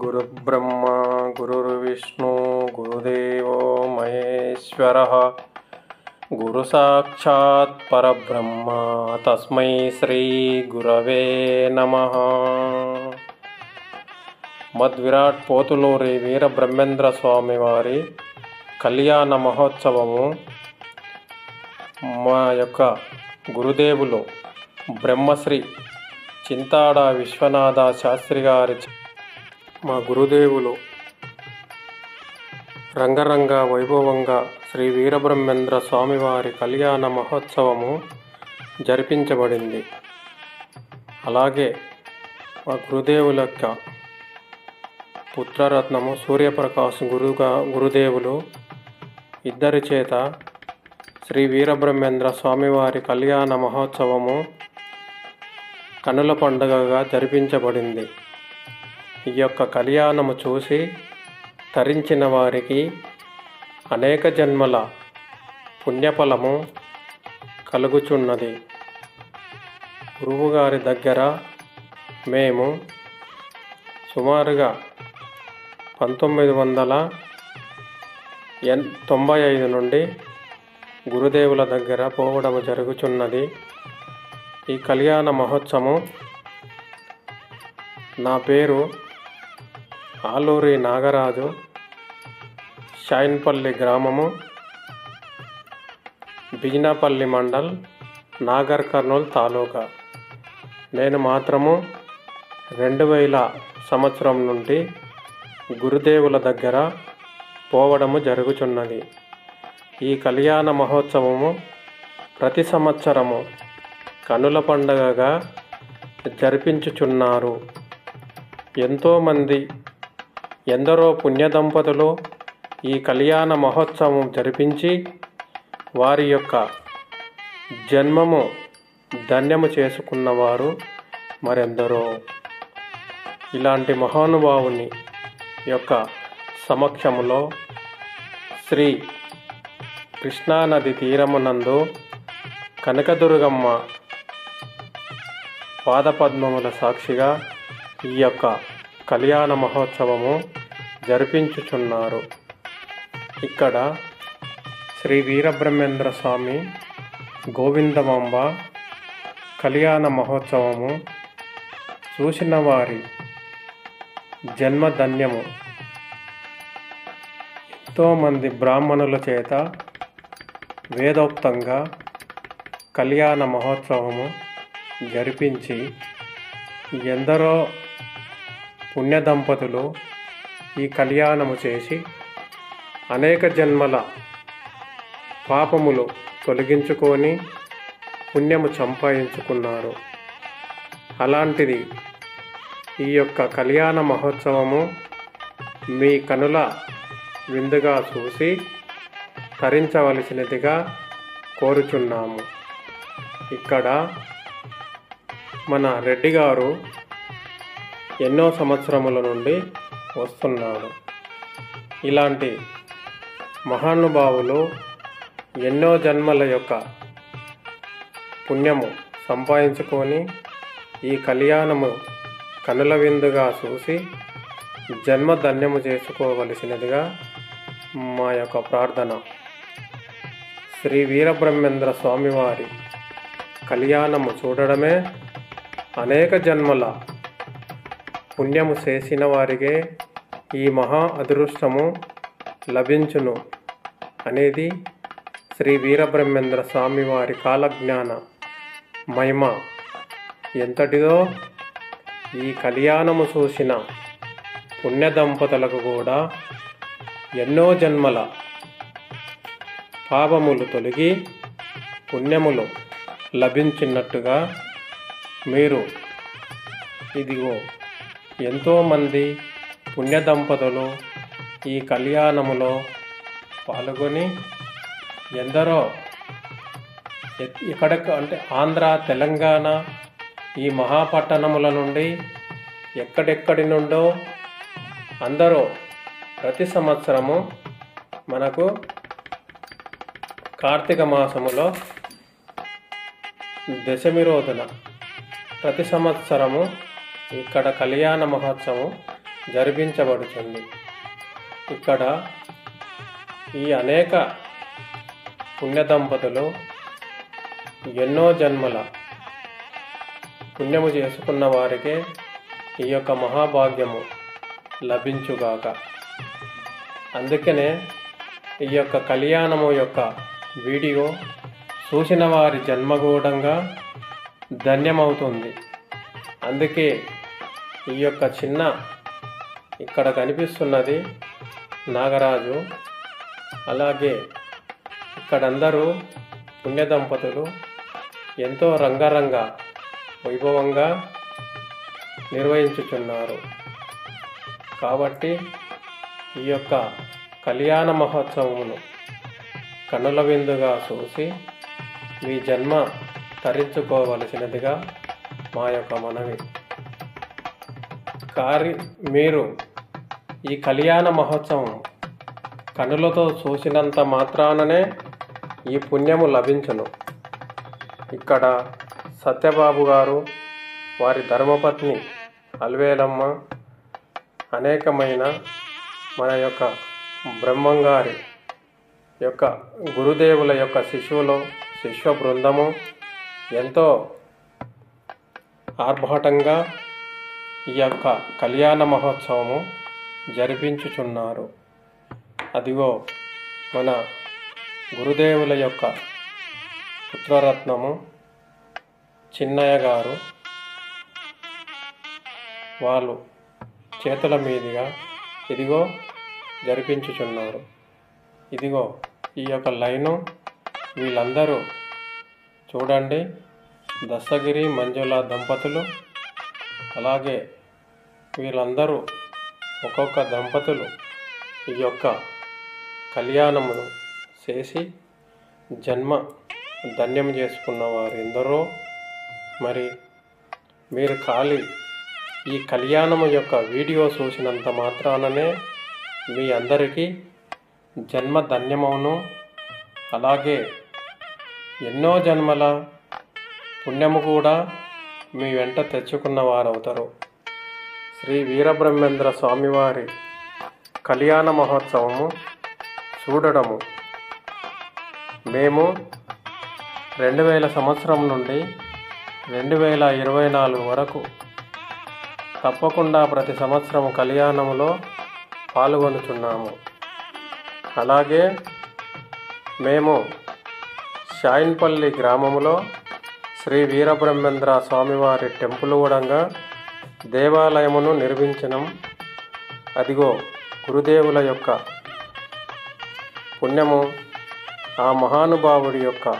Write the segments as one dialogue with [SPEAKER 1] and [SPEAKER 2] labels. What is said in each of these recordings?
[SPEAKER 1] गुरुब्रह्मा गुरुर्विष्णु गुरुदेवो महेश्वरः गुरुसाक्षात् परब्रह्म तस्मै శ్రీగురవే నమ మద్విరాట్ పోతులూరి వీర బ్రహ్మేంద్ర స్వామి వారి కళ్యాణ మహోత్సవము మా యొక్క గురుదేవులు బ్రహ్మశ్రీ చింతాడ విశ్వనాథ శాస్త్రి గారి చ- మా గురుదేవులు రంగరంగ వైభవంగా శ్రీ వీరబ్రహ్మేంద్ర స్వామివారి కళ్యాణ మహోత్సవము జరిపించబడింది. అలాగే మా గురుదేవుల యొక్క పుత్రరత్నము సూర్యప్రకాశ్ గురుగా గురుదేవులు ఇద్దరి చేత శ్రీ వీరబ్రహ్మేంద్ర స్వామివారి కళ్యాణ మహోత్సవము కనుల పండుగగా జరిపించబడింది. ఈ యొక్క కళ్యాణము చూసి తరించిన వారికి అనేక జన్మల పుణ్యఫలము కలుగుచున్నది. గురువుగారి దగ్గర మేము సుమారుగా పంతొమ్మిది వందల ఎన్ తొంభై ఐదు నుండి గురుదేవుల దగ్గర పోవడం జరుగుచున్నది. ఈ కళ్యాణ మహోత్సవం నా పేరు ఆలూరి నాగరాజు షైన్పల్లి గ్రామము బిజినాపల్లి మండల్ నాగర్ కర్నూల్ తాలూకా. నేను మాత్రము రెండు వేల సంవత్సరం నుండి గురుదేవుల దగ్గర పోవడము జరుగుచున్నది. ఈ కళ్యాణ మహోత్సవము ప్రతి సంవత్సరము కనుల పండగగా జరిపించుచున్నారు. ఎంతోమంది ఎందరో పుణ్య దంపతులు ఈ కళ్యాణ మహోత్సవం జరిపించి వారి యొక్క జన్మము ధన్యము చేసుకున్నవారు మరెందరో. ఇలాంటి మహానుభావుని యొక్క సమక్షములో శ్రీ కృష్ణానది తీరమునందు కనకదుర్గమ్మ పాదపద్మముల సాక్షిగా ఈ యొక్క కళ్యాణ మహోత్సవము జరిపించుచున్నారు. ఇక్కడ శ్రీ వీరబ్రహ్మేంద్ర స్వామి గోవిందమాంబ కళ్యాణ మహోత్సవము చూసిన వారి జన్మధన్యము. ఎంతోమంది బ్రాహ్మణుల చేత వేదోక్తంగా కళ్యాణ మహోత్సవము జరిపించి ఎందరో పుణ్య దంపతులు ఈ కళ్యాణము చేసి అనేక జన్మల పాపములు తొలగించుకొని పుణ్యము సంపాదించుకున్నారు. అలాంటిది ఈ యొక్క కళ్యాణ మహోత్సవము మీ కనుల విందుగా చూసి తరించవలసినదిగా కోరుచున్నాము. ఇక్కడ మన రెడ్డి గారు ఎన్నో సంవత్సరముల నుండి వస్తున్నాడు. ఇలాంటి మహానుభావులు ఎన్నో జన్మల యొక్క పుణ్యము సంపాదించుకొని ఈ కళ్యాణము కనుల విందుగా చూసి జన్మ ధన్యము చేసుకోవలసినదిగా మా యొక్క ప్రార్థన. శ్రీ వీరబ్రహ్మేంద్ర స్వామివారి కళ్యాణము చూడడమే అనేక జన్మల పుణ్యము చేసిన వారికే ఈ మహా అదృష్టము లభించును అనేది శ్రీ వీరబ్రహ్మేంద్ర స్వామి వారి కాలజ్ఞాన మహిమ. ఎంతటిదో ఈ కళ్యాణము చూసిన పుణ్య దంపతులకు కూడా ఎన్నో జన్మల పాపములు తొలగి పుణ్యములు లభించినట్టుగా మీరు ఇదిగో ఎంతోమంది పుణ్య దంపతులు ఈ కళ్యాణములో పాల్గొని ఎందరో ఎ- ఎక్కడెక్క అంటే ఆంధ్ర తెలంగాణ ఈ మహాపట్టణముల నుండి ఎక్కడెక్కడి నుండో అందరూ ప్రతి సంవత్సరము మనకు కార్తీక మాసములో దశమి రోజున ప్రతి సంవత్సరము ఇక్కడ కళ్యాణ మహోత్సవం జరిపించబడుతుంది. ఇక్కడ ఈ అనేక పుణ్య దంపతులు ఎన్నో జన్మల పుణ్యము చేసుకున్న వారికే ఈ యొక్క మహాభాగ్యము లభించుగాక. అందుకనే ఈ యొక్క కళ్యాణము యొక్క వీడియో చూసిన వారి జన్మగూఢంగా ధన్యమవుతుంది. అందుకే ఈ యొక్క చిన్న ఇక్కడ కనిపిస్తున్నది నాగరాజు. అలాగే ఇక్కడందరూ పుణ్య దంపతులు. ఎంతో రంగరంగ వైభవంగా నిర్వహించుచున్నారు. కాబట్టి ఈ యొక్క కళ్యాణ మహోత్సవమును కన్నుల విందుగా చూసి మీ జన్మ తరించుకోవలసినదిగా మా యొక్క మనవి. కారి మీరు ఈ కళ్యాణ మహోత్సవం కనులతో చూసినంత మాత్రాననే ఈ పుణ్యము లభించును. ఇక్కడ సత్యబాబు గారు వారి ధర్మపత్ని అల్వేలమ్మ అనేకమైన మన యొక్క బ్రహ్మంగారి యొక్క గురుదేవుల యొక్క శిశువులు శిష్య బృందము ఎంతో ఆర్భాటంగా ఈ యొక్క కళ్యాణ మహోత్సవము జరిపించుచున్నారు. అదిగో మన గురుదేవుల యొక్క పుత్రరత్నము. చిన్నయ్య గారు వాళ్ళు చేతుల మీదుగా ఇదిగో జరిపించుచున్నారు. ఇదిగో ఈ యొక్క లైను వీళ్ళందరూ చూడండి. దస్తగిరి మంజుల దంపతులు అలాగే వీళ్ళందరూ ఒక్కొక్క దంపతులు ఈ యొక్క కళ్యాణమును చేసి జన్మ ధన్యం చేసుకున్న వారెందరో మరి మీరు ఖాళీ ఈ కళ్యాణము యొక్క వీడియో చూసినంత మాత్రాననే మీ అందరికీ జన్మ ధన్యమవును. అలాగే ఎన్నో జన్మల పుణ్యము కూడా మీ వెంట తెచ్చుకున్న వారవుతారు శ్రీ వీరబ్రహ్మేంద్ర స్వామివారి కళ్యాణ మహోత్సవము చూడడము. మేము రెండు వేల సంవత్సరం నుండి రెండు వేల ఇరవై నాలుగు వరకు తప్పకుండా ప్రతి సంవత్సరం కళ్యాణములో పాల్గొనుచున్నాము. అలాగే మేము షాయిన్పల్లి గ్రామములో శ్రీ వీరబ్రహ్మేంద్ర స్వామివారి టెంపుల్ కూడంగా దేవాలయమును నిర్మించడం అదిగో గురుదేవుల యొక్క పుణ్యము. ఆ మహానుభావుడి యొక్క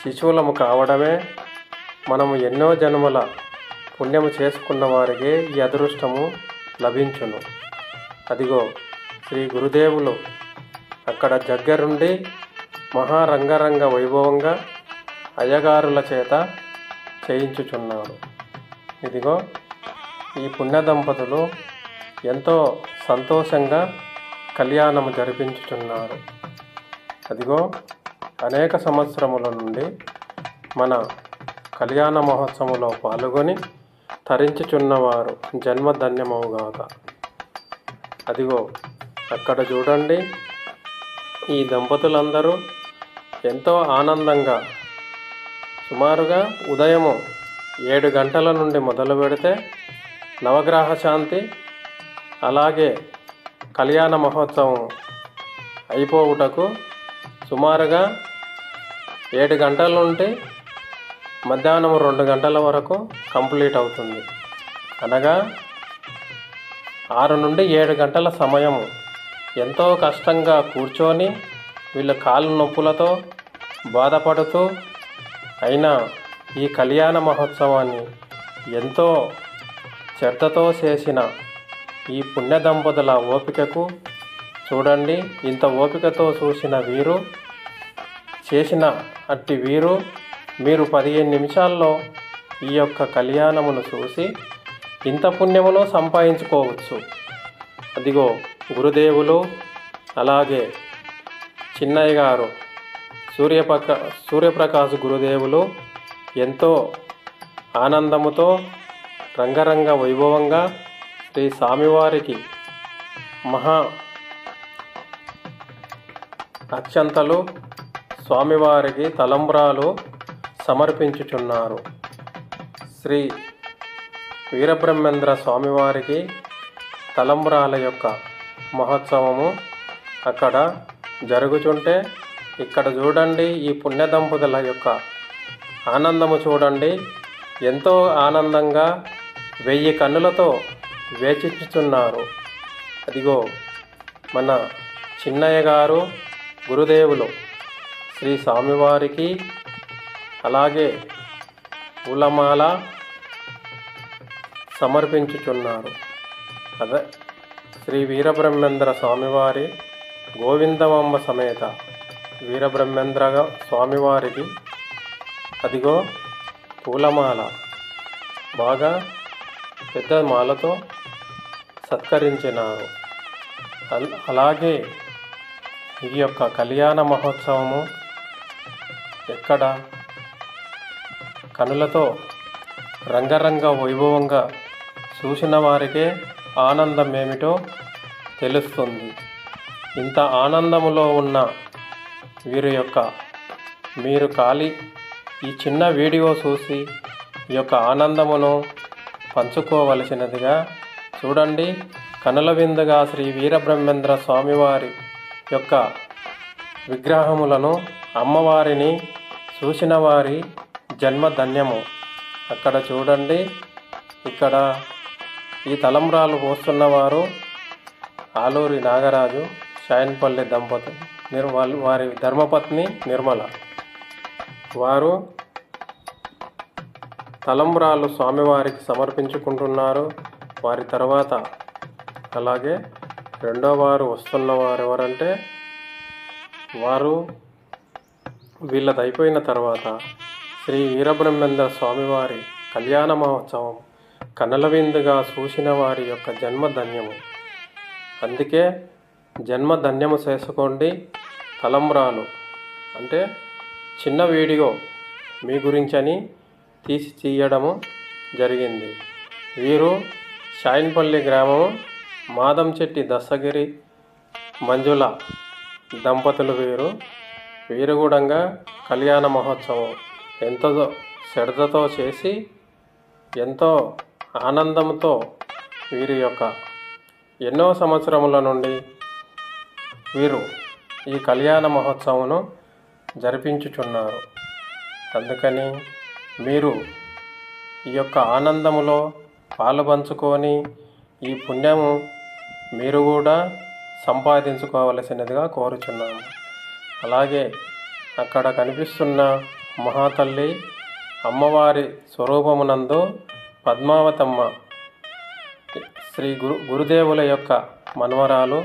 [SPEAKER 1] శిశువులము కావడమే మనము ఎన్నో జన్మల పుణ్యము చేసుకున్న వారికి ఈ అదృష్టము లభించును. అదిగో శ్రీ గురుదేవులు అక్కడ దగ్గరుండి మహారంగరంగ వైభవంగా అయ్యగారుల చేత చేయించుచున్నారు. ఇదిగో ఈ పుణ్య దంపతులు ఎంతో సంతోషంగా కళ్యాణము జరిపించుచున్నారు. అదిగో అనేక సంవత్సరముల నుండి మన కళ్యాణ మహోత్సవంలో పాల్గొని తరించుచున్నవారు జన్మధన్యమవుగాక. అదిగో అక్కడ చూడండి ఈ దంపతులందరూ ఎంతో ఆనందంగా సుమారుగా ఉదయము ఏడు గంటల నుండి మొదలు పెడితే నవగ్రహ శాంతి అలాగే కళ్యాణ మహోత్సవం అయిపోవుటకు సుమారుగా ఏడు గంటల నుండి మధ్యాహ్నం రెండు గంటల వరకు కంప్లీట్ అవుతుంది. అనగా ఆరు నుండి ఏడు గంటల సమయము ఎంతో కష్టంగా కూర్చొని వీళ్ళ కాళ్ళు నొప్పులతో బాధపడుతూ అయినా ఈ కళ్యాణ మహోత్సవాన్ని ఎంతో శ్రద్ధతో చేసిన ఈ పుణ్య దంపతుల ఓపికకు చూడండి ఇంత ఓపికతో చూసిన వీరు చేసిన అట్టి వీరు మీరు పదిహేను నిమిషాల్లో ఈ యొక్క కళ్యాణమును చూసి ఇంత పుణ్యమును సంపాదించుకోవచ్చు. అదిగో గురుదేవులు అలాగే చిన్నయ్య గారు సూర్యప్రకా సూర్యప్రకాశ్ గురుదేవులు ఎంతో ఆనందముతో రంగరంగ వైభవంగా శ్రీ స్వామివారికి మహా అక్షంతలు స్వామివారికి తలంబ్రాలు సమర్పించుచున్నారు. శ్రీ వీరబ్రహ్మేంద్ర స్వామివారికి తలంబ్రాల యొక్క మహోత్సవము అక్కడ జరుగుచుంటే ఇక్కడ చూడండి ఈ పుణ్య దంపతుల యొక్క ఆనందము చూడండి. ఎంతో ఆనందంగా వెయ్యి కన్నులతో వేచించుతున్నారు అదిగో మన చిన్నయ్య గారు గురుదేవులు శ్రీ స్వామివారికి అలాగే పూలమాల సమర్పించుచున్నారు. అదే శ్రీ వీరబ్రహ్మేంద్ర స్వామివారి గోవిందమమ్మ సమేత వీరబ్రహ్మేంద్ర స్వామివారికి అదిగో పూలమాల. బాగా పెద్ద మాలతో సత్కరించినారు. అల్- అలాగే ఈ యొక్క కళ్యాణ మహోత్సవము ఎక్కడ? కనులతో రంగరంగ వైభవంగా చూసిన వారికే ఆనందం ఏమిటో తెలుస్తుంది. ఇంత ఆనందములో ఉన్న వీరి యొక్క మీరు ఖాళీ ఈ చిన్న వీడియో చూసి ఈ యొక్క ఆనందమును పంచుకోవలసినదిగా చూడండి. కనుల విందుగా శ్రీ వీరబ్రహ్మేంద్ర స్వామివారి యొక్క విగ్రహములను అమ్మవారిని చూసిన వారి జన్మ ధన్యము. అక్కడ చూడండి. ఇక్కడ ఈ తలంబ్రాలు పోస్తున్నవారు ఆలూరి నాగరాజు షాయన్పల్లి దంపతులు. నిర్ వారి ధర్మపత్ని నిర్మల. వారు తలంబ్రాలు స్వామివారికి సమర్పించుకుంటున్నారు. వారి తర్వాత అలాగే రెండో వారు వస్తున్నవారు ఎవరంటే వారు వీళ్ళది అయిపోయిన తర్వాత శ్రీ వీరబ్రహ్మేంద్ర స్వామివారి కళ్యాణ మహోత్సవం కనుల విందుగా చూసిన వారి యొక్క జన్మ ధన్యము అందుకే జన్మ ధన్యము చేసుకోండి. తలంబ్రాలు. అంటే చిన్న వీడియో మీ గురించని తీసి తీయడము జరిగింది. వీరు షాయిన్పల్లి గ్రామం మాదంచెట్టి దశగిరి మంజుల దంపతులు వీరు. వీరు కూడా కళ్యాణ మహోత్సవం ఎంతో శ్రద్ధతో చేసి ఎంతో ఆనందంతో వీరి యొక్క ఎన్నో సంవత్సరముల నుండి వీరు ఈ కళ్యాణ మహోత్సవంను జరిపించుచున్నారు. అందుకని మీరు ఈ యొక్క ఆనందములో పాలుపంచుకొని ఈ పుణ్యము మీరు కూడా సంపాదించుకోవలసినదిగా కోరుచున్నాము. అలాగే అక్కడ కనిపిస్తున్న మహాతల్లి అమ్మవారి స్వరూపమునందు పద్మావతమ్మ శ్రీ గురు గురుదేవుల యొక్క మనవరాలు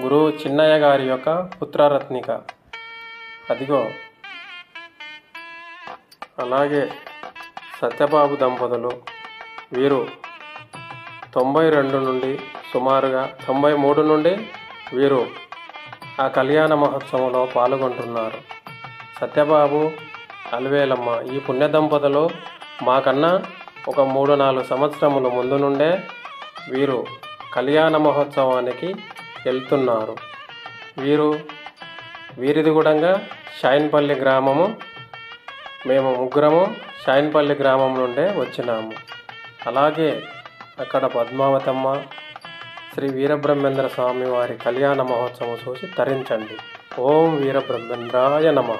[SPEAKER 1] గురువు చిన్నయ్య గారి యొక్క పుత్రరత్నిక. అదిగో. అలాగే సత్యబాబు దంపతులు. వీరు తొంభై రెండు నుండి సుమారుగా తొంభై మూడు నుండి వీరు ఆ కళ్యాణ మహోత్సవంలో పాల్గొంటున్నారు. సత్యబాబు అలివేలమ్మ ఈ పుణ్య దంపతులు మాకన్నా ఒక మూడు నాలుగు సంవత్సరముల ముందు నుండే వీరు కళ్యాణ మహోత్సవానికి వెళ్తున్నారు. వీరు వీరిది కూడా షాయిన్పల్లి గ్రామము. మేము ముగ్గురము షాయిన్పల్లి గ్రామం నుండే వచ్చినాము. అలాగే అక్కడ పద్మావతమ్మ శ్రీ వీరబ్రహ్మేంద్ర స్వామి వారి కళ్యాణ మహోత్సవం చూసి తరించండి. ఓం వీరబ్రహ్మేంద్రాయ నమ.